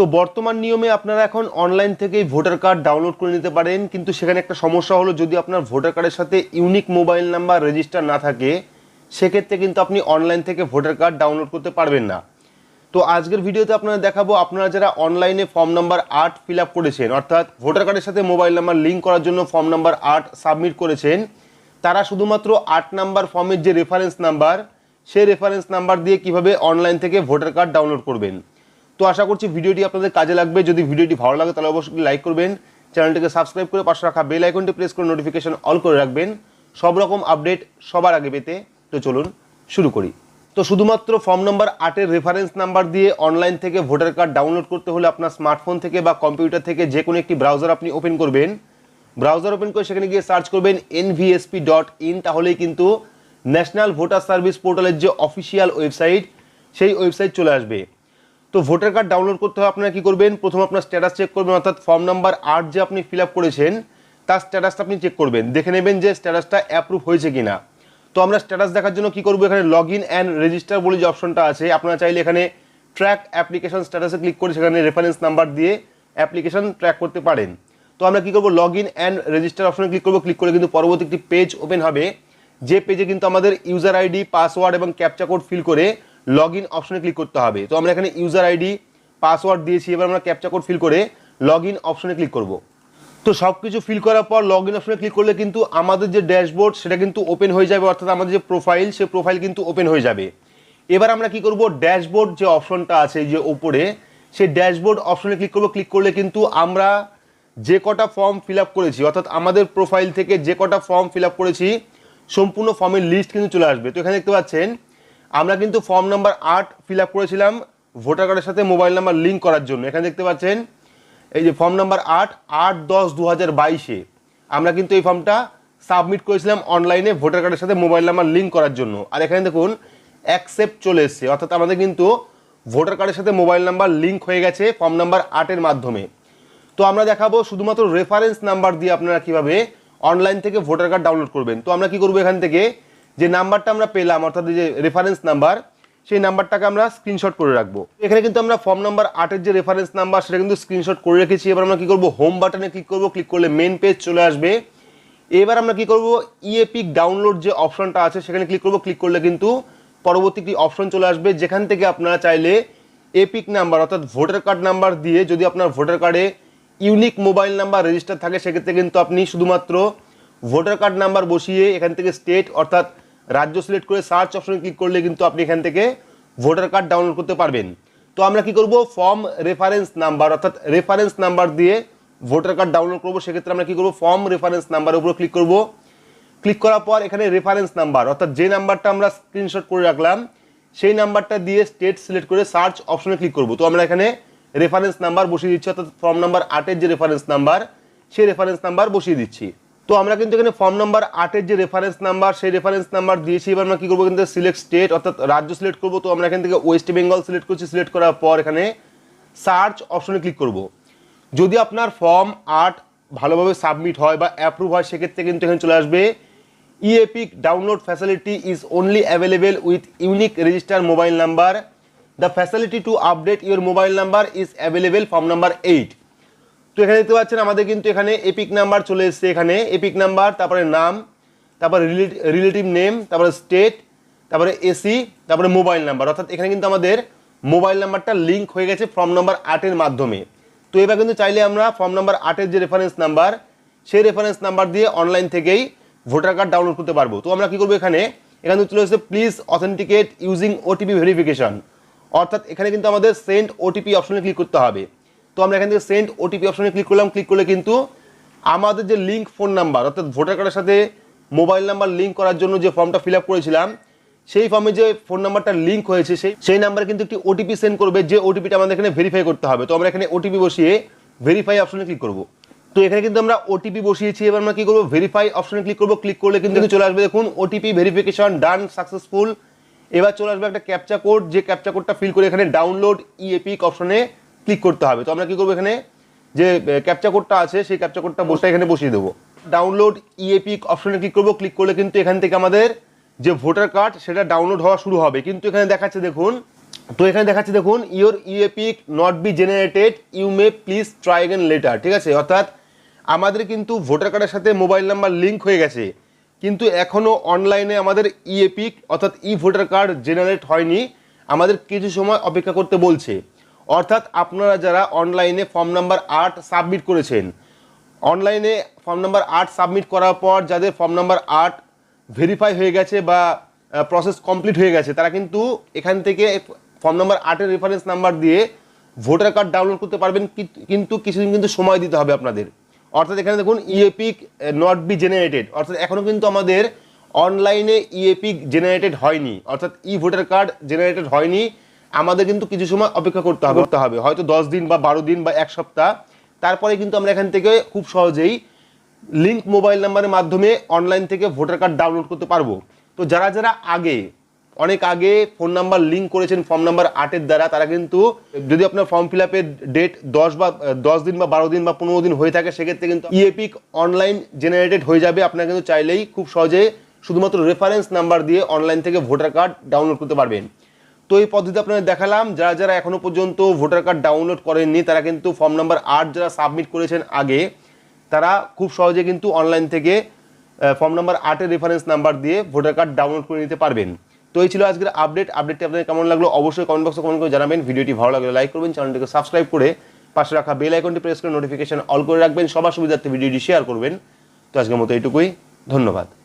তো বর্তমান নিয়মে আপনারা এখন অনলাইন থেকেই ভোটার কার্ড ডাউনলোড করে নিতে পারেন। কিন্তু সেখানে একটা সমস্যা হলো, যদি আপনার ভোটার কার্ডের সাথে ইউনিক মোবাইল নাম্বার রেজিস্টার না থাকে, সেক্ষেত্রে কিন্তু আপনি অনলাইন থেকে ভোটার কার্ড ডাউনলোড করতে পারবেন না। তো আজকের ভিডিওতে আপনারা দেখাবো, আপনারা যারা অনলাইনে ফর্ম নাম্বার আট ফিল করেছেন, অর্থাৎ ভোটার কার্ডের সাথে মোবাইল নাম্বার লিঙ্ক করার জন্য ফর্ম নাম্বার আট সাবমিট করেছেন, তারা শুধুমাত্র আট নাম্বার ফর্মের যে রেফারেন্স নাম্বার সেই রেফারেন্স নাম্বার দিয়ে কীভাবে অনলাইন থেকে ভোটার কার্ড ডাউনলোড করবেন। তো আশা করছি ভিডিওটি আপনাদের কাজে লাগবে। যদি ভিডিওটি ভালো লাগে, তাহলে অবশ্যই লাইক করবেন। চ্যানেলটিকে সাবস্ক্রাইব করে পাশে রাখা বেল আইকনটি প্রেস করে নোটিফিকেশন অল করে রাখবেন। সব রকম আপডেট সবার আগে পেতে। তো চলুন শুরু করি। তো শুধুমাত্র ফর্ম নাম্বার আটের রেফারেন্স নাম্বার দিয়ে অনলাইন থেকে ভোটার কার্ড ডাউনলোড করতে হলে আপনার স্মার্টফোন থেকে বা কম্পিউটার থেকে যে কোনো একটি ব্রাউজার আপনি ওপেন করবেন। ব্রাউজার ওপেন করে সেখানে গিয়ে সার্চ করবেন এনভিএসপি ডট ইন তাহলেই কিন্তু ন্যাশনাল ভোটার সার্ভিস পোর্টালের যে অফিসিয়াল ওয়েবসাইট সেই ওয়েবসাইট চলে আসবে। তো ভোটার কার্ড ডাউনলোড করতে হবে, আপনারা কি করবেন? প্রথম আপনার স্ট্যাটাস চেক করবেন, অর্থাৎ ফর্ম নাম্বার আট যে আপনি ফিল করেছেন, তার স্ট্যাটাসটা আপনি চেক করবেন। দেখে নেবেন যে স্ট্যাটাসটা অ্যাপ্রুভ হয়েছে কি না তো আমরা স্ট্যাটাস দেখার জন্য কি করব? এখানে লগ ইন অ্যান্ড রেজিস্টার বলে যে অপশনটা আছে, আপনারা চাইলে এখানে ট্র্যাক অ্যাপ্লিকেশন স্ট্যাটাসে ক্লিক করে সেখানে রেফারেন্স নাম্বার দিয়ে অ্যাপ্লিকেশন ট্র্যাক করতে পারেন। তো আমরা কী করব? লগ ইন অ্যান্ড রেজিস্টার অপশনে ক্লিক করব। ক্লিক করে কিন্তু পরবর্তী একটি পেজ ওপেন হবে। যে পেজে কিন্তু আমাদের ইউজার আইডি পাসওয়ার্ড এবং ক্যাপচা কোড ফিল করে লগ ইন অপশনে ক্লিক করতে হবে। তো আমরা এখানে ইউজার আইডি পাসওয়ার্ড দিয়েছি, এবার আমরা ক্যাপচা কোড ফিল করে লগ ইন অপশনে ক্লিক করব। তো সব কিছু ফিল করার পর লগ ইন অপশনে ক্লিক করলে কিন্তু আমাদের যে ড্যাশবোর্ড সেটা কিন্তু ওপেন হয়ে যাবে, অর্থাৎ আমাদের যে প্রোফাইল সে প্রোফাইল কিন্তু ওপেন হয়ে যাবে। এবার আমরা কি করব? ড্যাশবোর্ড যে অপশনটা আছে, যে ওপরে সেই ড্যাশবোর্ড অপশনে ক্লিক করব। ক্লিক করলে কিন্তু আমরা যে কটা ফর্ম ফিল করেছি, অর্থাৎ আমাদের প্রোফাইল থেকে যে কটা ফর্ম ফিল করেছি, সম্পূর্ণ ফর্মের লিস্ট কিন্তু চলে আসবে। তো এখানে দেখতে পাচ্ছেন আমরা কিন্তু ফর্ম নাম্বার আট ফিল আপ করেছিলাম ভোটার কার্ডের সাথে মোবাইল নাম্বার লিঙ্ক করার জন্য। এখানে দেখতে পাচ্ছেন, এই যে ফর্ম নাম্বার আট আট দশ দু হাজার বাইশে আমরা কিন্তু এই ফর্মটা সাবমিট করেছিলাম অনলাইনে ভোটার কার্ডের সাথে মোবাইল নাম্বার লিঙ্ক করার জন্য। আর এখানে দেখুন অ্যাকসেপ্ট চলে এসছে। অর্থাৎ আমাদের কিন্তু ভোটার কার্ডের সাথে মোবাইল নাম্বার লিঙ্ক হয়ে গেছে ফর্ম নাম্বার আটের মাধ্যমে। তো আমরা দেখাবো শুধুমাত্র রেফারেন্স নাম্বার দিয়ে আপনারা কীভাবে অনলাইন থেকে ভোটার কার্ড ডাউনলোড করবেন। তো আমরা কি করব এখান থেকে? যে নাম্বারটা আমরা পেলাম, অর্থাৎ যে রেফারেন্স নাম্বার সেই নাম্বারটাকে আমরা স্ক্রিনশট করে রাখব। এখানে কিন্তু আমরা ফর্ম নাম্বার আটের যে রেফারেন্স নাম্বার সেটা কিন্তু স্ক্রিনশট করে রেখেছি। এবার আমরা কি করব? হোম বাটনে ক্লিক করব। ক্লিক করলে মেন পেজ চলে আসবে। এবার আমরা কি করব? ইএপিক ডাউনলোড যে অপশনটা আছে, সেখানে ক্লিক করব। ক্লিক করলে কিন্তু পরবর্তী অপশন চলে আসবে। যেখান থেকে আপনারা চাইলে এপিক নাম্বার অর্থাৎ ভোটার কার্ড নাম্বার দিয়ে যদি আপনার ভোটার কার্ডে ইউনিক মোবাইল নাম্বার রেজিস্টার থাকে, সেক্ষেত্রে কিন্তু আপনি শুধুমাত্র ভোটার কার্ড নাম্বার বসিয়ে এখান থেকে স্টেট অর্থাৎ রাজ্য সিলেক্ট করে সার্চ অপশনে ক্লিক করলে কিন্তু আপনি এখান থেকে ভোটার কার্ড ডাউনলোড করতে পারবেন। তো আমরা কি করব? ফর্ম রেফারেন্স নাম্বার অর্থাৎ রেফারেন্স নাম্বার দিয়ে ভোটার কার্ড ডাউনলোড করব। সেক্ষেত্রে আমরা কি করব? ফর্ম রেফারেন্স নাম্বারের উপর ক্লিক করব। ক্লিক করার পর এখানে রেফারেন্স নাম্বার অর্থাৎ যে নাম্বারটা আমরা স্ক্রিনশট করে রাখলাম, সেই নাম্বারটা দিয়ে স্টেট সিলেক্ট করে সার্চ অপশনে ক্লিক করব। তো আমরা এখানে রেফারেন্স নাম্বার বসিয়ে দিচ্ছি, অর্থাৎ ফর্ম নাম্বার আটের যে রেফারেন্স নাম্বার সেই রেফারেন্স নাম্বার বসিয়ে দিচ্ছি। তো আমরা কিন্তু এখানে ফর্ম নাম্বার আটের যে রেফারেন্স নাম্বার সেই রেফারেন্স নাম্বার দিয়েছি। এবার আমরা কি করব কিন্তু সিলেক্ট স্টেট অর্থাৎ রাজ্য সিলেক্ট করব। তো আমরা এখান থেকে ওয়েস্ট বেঙ্গল সিলেক্ট করছি সিলেক্ট করার পর এখানে সার্চ অপশনে ক্লিক করব। যদি আপনার ফর্ম আট ভালোভাবে সাবমিট হয় বা অ্যাপ্রুভ হয়, সেক্ষেত্রে কিন্তু এখানে চলে আসবে E EPIC download facility is only available with unique register mobile number the facility to update your mobile number is available form number eight তো এখানে দেখতে পাচ্ছেন আমাদের কিন্তু এখানে এপিক নাম্বার চলে এসছে এখানে। এপিক নাম্বার তারপরে নাম, তারপরে রিলেটিভ নেম তারপরে স্টেট তারপরে এসি তারপরে মোবাইল নাম্বার অর্থাৎ এখানে কিন্তু আমাদের মোবাইল নাম্বারটা লিঙ্ক হয়ে গেছে ফর্ম নাম্বার আটের মাধ্যমে। তো এবার কিন্তু চাইলে আমরা ফর্ম নাম্বার আটের যে রেফারেন্স নাম্বার সেই রেফারেন্স নাম্বার দিয়ে অনলাইন থেকেই ভোটার কার্ড ডাউনলোড করতে পারব। তো আমরা কী করব এখানে? এখানে চলে এসেছে please authenticate using OTP verification অর্থাৎ এখানে কিন্তু আমাদের সেন্ড ওটিপি অপশনে ক্লিক করতে হবে। তো আমরা এখান থেকে সেন্ড ওটিপি অপশনে ক্লিক করলাম ক্লিক করলে কিন্তু আমাদের যে লিঙ্ক ফোন নাম্বার অর্থাৎ ভোটার কার্ডের সাথে মোবাইল নাম্বার লিঙ্ক করার জন্য যে ফর্মটা ফিল আপ করেছিলাম সেই ফর্মে যে ফোন নাম্বারটা লিঙ্ক হয়েছে সেই সেই নাম্বারে কিন্তু একটি ওটিপি সেন্ড করবে যে ওটিপিটা আমাদের এখানে ভেরিফাই করতে হবে। তো আমরা এখানে ওটিপি বসিয়ে ভেরিফাই অপশনে ক্লিক করব। তো এখানে কিন্তু আমরা ওটিপি বসিয়েছি এবার আমরা কি করব? ভেরিফাই অপশনে ক্লিক করব ক্লিক করলে কিন্তু চলে আসবে দেখুন ওটিপি ভেরিফিকেশন ডান সাকসেসফুল এবার চলে আসবে একটা ক্যাপচা কোড যে ক্যাপচা কোডটা ফিল করে এখানে ডাউনলোড ইএপিক অপশনে ক্লিক করতে হবে। তো আমরা কি করব এখানে? যে ক্যাপচা কোডটা আছে, সেই ক্যাপচা কোডটা বসে এখানে বসিয়ে দেবো। ডাউনলোড ইএপিক অপশনে ক্লিক করব। ক্লিক করলে কিন্তু এখান থেকে আমাদের যে ভোটার কার্ড সেটা ডাউনলোড হওয়া শুরু হবে। কিন্তু এখানে দেখাচ্ছে দেখুন, তো এখানে দেখাচ্ছে দেখুন your E EPIC not be generated you may please try again later ঠিক আছে? অর্থাৎ আমাদের কিন্তু ভোটার কার্ডের সাথে মোবাইল নাম্বার লিঙ্ক হয়ে গেছে। কিন্তু এখনও অনলাইনে আমাদের ইএপিক অর্থাৎ ই ভোটার কার্ড জেনারেট হয়নি। আমাদের কিছু সময় অপেক্ষা করতে বলছে। অর্থাৎ আপনারা যারা অনলাইনে ফর্ম নাম্বার আট সাবমিট করেছেন, অনলাইনে ফর্ম নাম্বার আট সাবমিট করার পর যাদের ফর্ম নাম্বার আট ভেরিফাই হয়ে গেছে বা প্রসেস কমপ্লিট হয়ে গেছে, তারা কিন্তু এখান থেকে ফর্ম নাম্বার আটের রেফারেন্স নাম্বার দিয়ে ভোটার কার্ড ডাউনলোড করতে পারবেন কিন্ত- কিছুদিন কিন্তু সময় দিতে হবে আপনাদের। অর্থাৎ এখানে দেখুন ইএপিক নট বি জেনারেটেড অর্থাৎ এখনও কিন্তু আমাদের অনলাইনে ইএপিক জেনারেটেড হয়নি। অর্থাৎ ই ভোটার কার্ড জেনারেটেড হয়নি। আমাদের কিন্তু কিছু সময় অপেক্ষা করতে হবে করতে হবে। হয়তো দশ দিন বা বারো দিন বা এক সপ্তাহ। তারপরে কিন্তু আমরা এখান থেকে খুব সহজেই লিঙ্ক মোবাইল নাম্বারের মাধ্যমে অনলাইন থেকে ভোটার কার্ড ডাউনলোড করতে পারব। তো যারা যারা আগে, অনেক আগে ফোন নাম্বার লিঙ্ক করেছেন ফর্ম নাম্বার আটের দ্বারা, তারা কিন্তু যদি আপনার ফর্ম ফিল আপের ডেট দশ বা, দশ দিন বা বারো দিন বা পনেরো দিন হয়ে থাকে, সেক্ষেত্রে কিন্তু ইএপিক অনলাইন জেনারেটেড হয়ে যাবে। আপনারা কিন্তু চাইলেই খুব সহজে শুধুমাত্র রেফারেন্স নাম্বার দিয়ে অনলাইন থেকে ভোটার কার্ড ডাউনলোড করতে পারবেন। তো এই পদ্ধতি আপনাদের দেখালাম, যারা যারা এখনও পর্যন্ত ভোটার কার্ড ডাউনলোড করেননি, তারা কিন্তু ফর্ম নাম্বার আট যারা সাবমিট করেছেন আগে, তারা খুব সহজে কিন্তু অনলাইন থেকে ফর্ম নাম্বার আটের রেফারেন্স নাম্বার দিয়ে ভোটার কার্ড ডাউনলোড করে নিতে পারবেন। তো এই ছিল আজকের আপডেট আপডেটটি আপনাদের কেমন লাগল অবশ্যই কমেন্ট বক্সে কমেন্ট করে জানাবেন। ভিডিওটি ভালো লাগলে লাইক করবেন চ্যানেলটিকে সাবস্ক্রাইব করে পাশে রাখা বেল আইকনটি প্রেস করে নোটিফিকেশন অল করে রাখবেন। সবার সুবিধার্থে ভিডিওটি শেয়ার করবেন। তো আজকের মতো এইটুকুই। ধন্যবাদ।